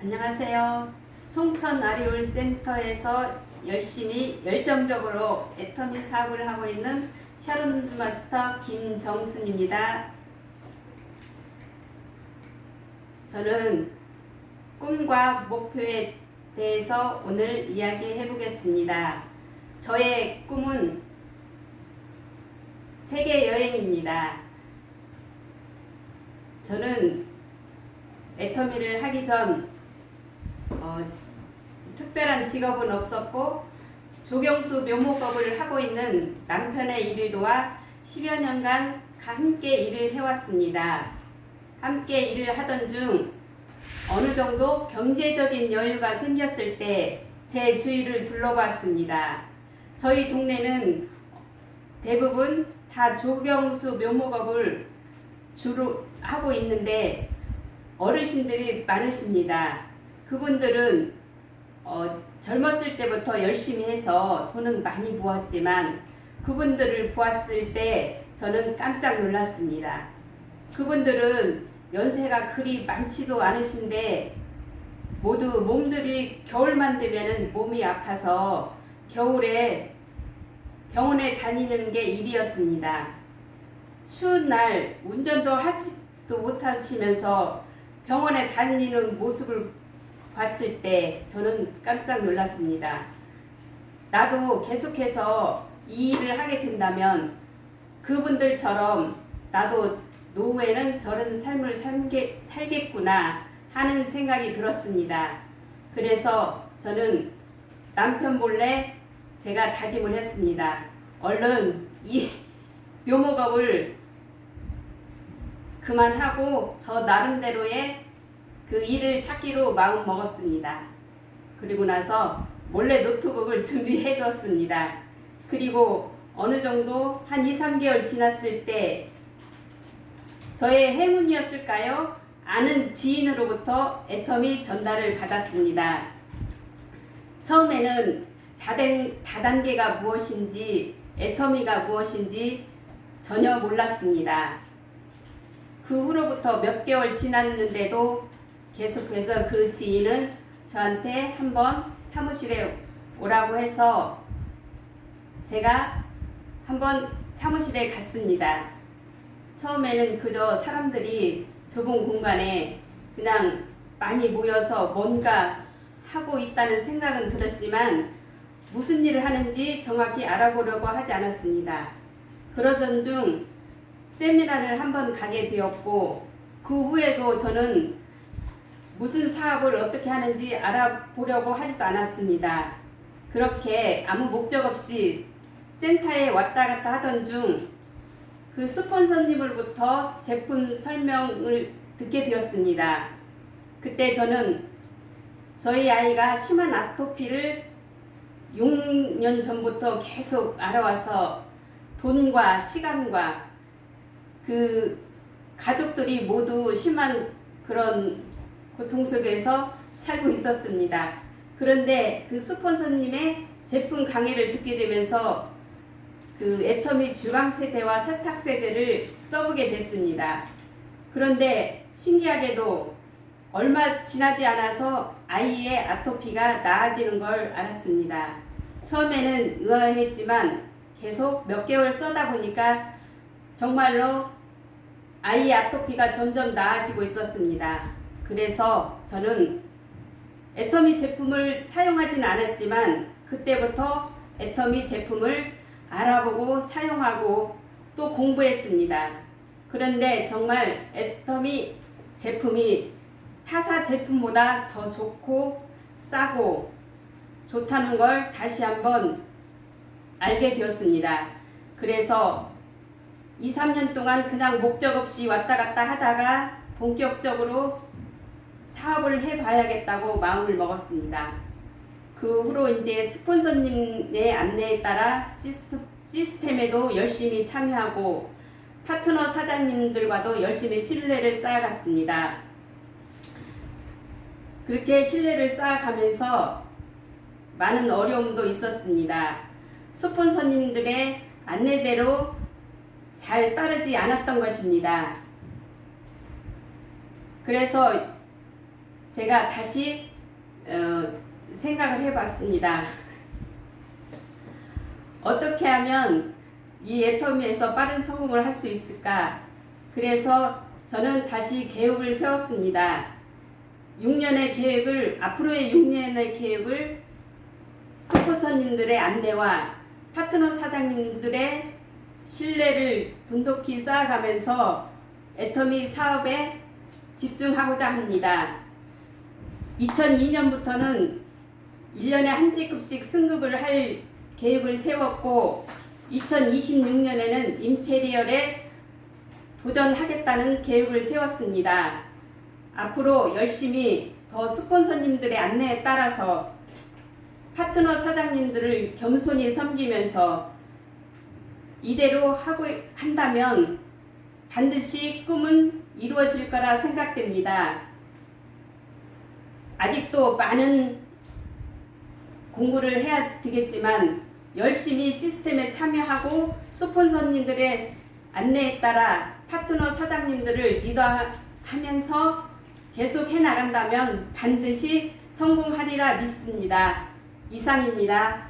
안녕하세요. 송천 아리올 센터에서 열심히 열정적으로 애터미 사업을 하고 있는 샤론즈 마스터 김정순입니다. 저는 꿈과 목표에 대해서 오늘 이야기해 보겠습니다. 저의 꿈은 세계 여행입니다. 저는 애터미를 하기 전 어, 특별한 직업은 없었고 조경수 묘목업을 하고 있는 남편의 일을 도와 10여 년간 함께 일을 해왔습니다. 함께 일을 하던 중 어느 정도 경제적인 여유가 생겼을 때 제 주위를 둘러봤습니다. 저희 동네는 대부분 다 조경수 묘목업을 주로 하고 있는데 어르신들이 많으십니다. 그분들은 어, 젊었을 때부터 열심히 해서 돈은 많이 모았지만 그분들을 보았을 때 저는 깜짝 놀랐습니다. 그분들은 연세가 그리 많지도 않으신데 모두 몸들이 겨울만 되면은 몸이 아파서 겨울에 병원에 다니는 게 일이었습니다. 추운 날 운전도 하지도 못하시면서 병원에 다니는 모습을 봤을 때 저는 깜짝 놀랐습니다. 나도 계속해서 이 일을 하게 된다면 그분들처럼 나도 노후에는 저런 삶을 살게, 살겠구나 하는 생각이 들었습니다. 그래서 저는 남편 몰래 제가 다짐을 했습니다. 얼른 이 묘목업을 그만하고 저 나름대로의 그 일을 찾기로 마음 먹었습니다. 그리고 나서 몰래 노트북을 준비해 뒀습니다. 그리고 어느 정도 한 2, 3개월 지났을 때 저의 행운이었을까요? 아는 지인으로부터 애텀이 전달을 받았습니다. 처음에는 다단, 다단계가 무엇인지 애터미가 무엇인지 전혀 몰랐습니다. 그 후로부터 몇 개월 지났는데도 계속해서 그 지인은 저한테 한번 사무실에 오라고 해서 제가 한번 사무실에 갔습니다. 처음에는 그저 사람들이 좁은 공간에 그냥 많이 모여서 뭔가 하고 있다는 생각은 들었지만 무슨 일을 하는지 정확히 알아보려고 하지 않았습니다. 그러던 중 세미나를 한번 가게 되었고 그 후에도 저는 무슨 사업을 어떻게 하는지 알아보려고 하지도 않았습니다. 그렇게 아무 목적 없이 센터에 왔다 갔다 하던 중 그 스폰서님으로부터 제품 설명을 듣게 되었습니다. 그때 저는 저희 아이가 심한 아토피를 6년 전부터 계속 알아와서 돈과 시간과 그 가족들이 모두 심한 그런 고통 속에서 살고 있었습니다. 그런데 그 스폰서님의 제품 강의를 듣게 되면서 그 애터미 주방세제와 세탁세제를 써보게 됐습니다. 그런데 신기하게도 얼마 지나지 않아서 아이의 아토피가 나아지는 걸 알았습니다. 처음에는 의아했지만 계속 몇 개월 써다 보니까 정말로 아이의 아토피가 점점 나아지고 있었습니다. 그래서 저는 애터미 제품을 사용하지는 않았지만 그때부터 애터미 제품을 알아보고 사용하고 또 공부했습니다. 그런데 정말 애터미 제품이 타사 제품보다 더 좋고 싸고 좋다는 걸 다시 한번 알게 되었습니다. 그래서 2, 3년 동안 그냥 목적 없이 왔다 갔다 하다가 본격적으로 사업을 해봐야겠다고 마음을 먹었습니다. 그 후로 이제 스폰서님의 안내에 따라 시스템에도 열심히 참여하고 파트너 사장님들과도 열심히 신뢰를 쌓아갔습니다. 그렇게 신뢰를 쌓아가면서 많은 어려움도 있었습니다. 스폰서님들의 안내대로 잘 따르지 않았던 것입니다. 그래서 제가 다시 어, 생각을 해봤습니다. 어떻게 하면 이 애터미에서 빠른 성공을 할 수 있을까? 그래서 저는 다시 계획을 세웠습니다. 6년의 계획을, 앞으로의 6년의 계획을 스포서님들의 안내와 파트너 사장님들의 신뢰를 돈독히 쌓아가면서 애터미 사업에 집중하고자 합니다. 2002년부터는 1년에 한 직급씩 승급을 할 계획을 세웠고 2026년에는 임페리얼에 도전하겠다는 계획을 세웠습니다. 앞으로 열심히 더 스폰서님들의 안내에 따라서 파트너 사장님들을 겸손히 섬기면서 이대로 하고 한다면 반드시 꿈은 이루어질 거라 생각됩니다. 아직도 많은 공부를 해야 되겠지만 열심히 시스템에 참여하고 스폰서님들의 안내에 따라 파트너 사장님들을 리더하면서 계속 해 나간다면 반드시 성공하리라 믿습니다. 이상입니다.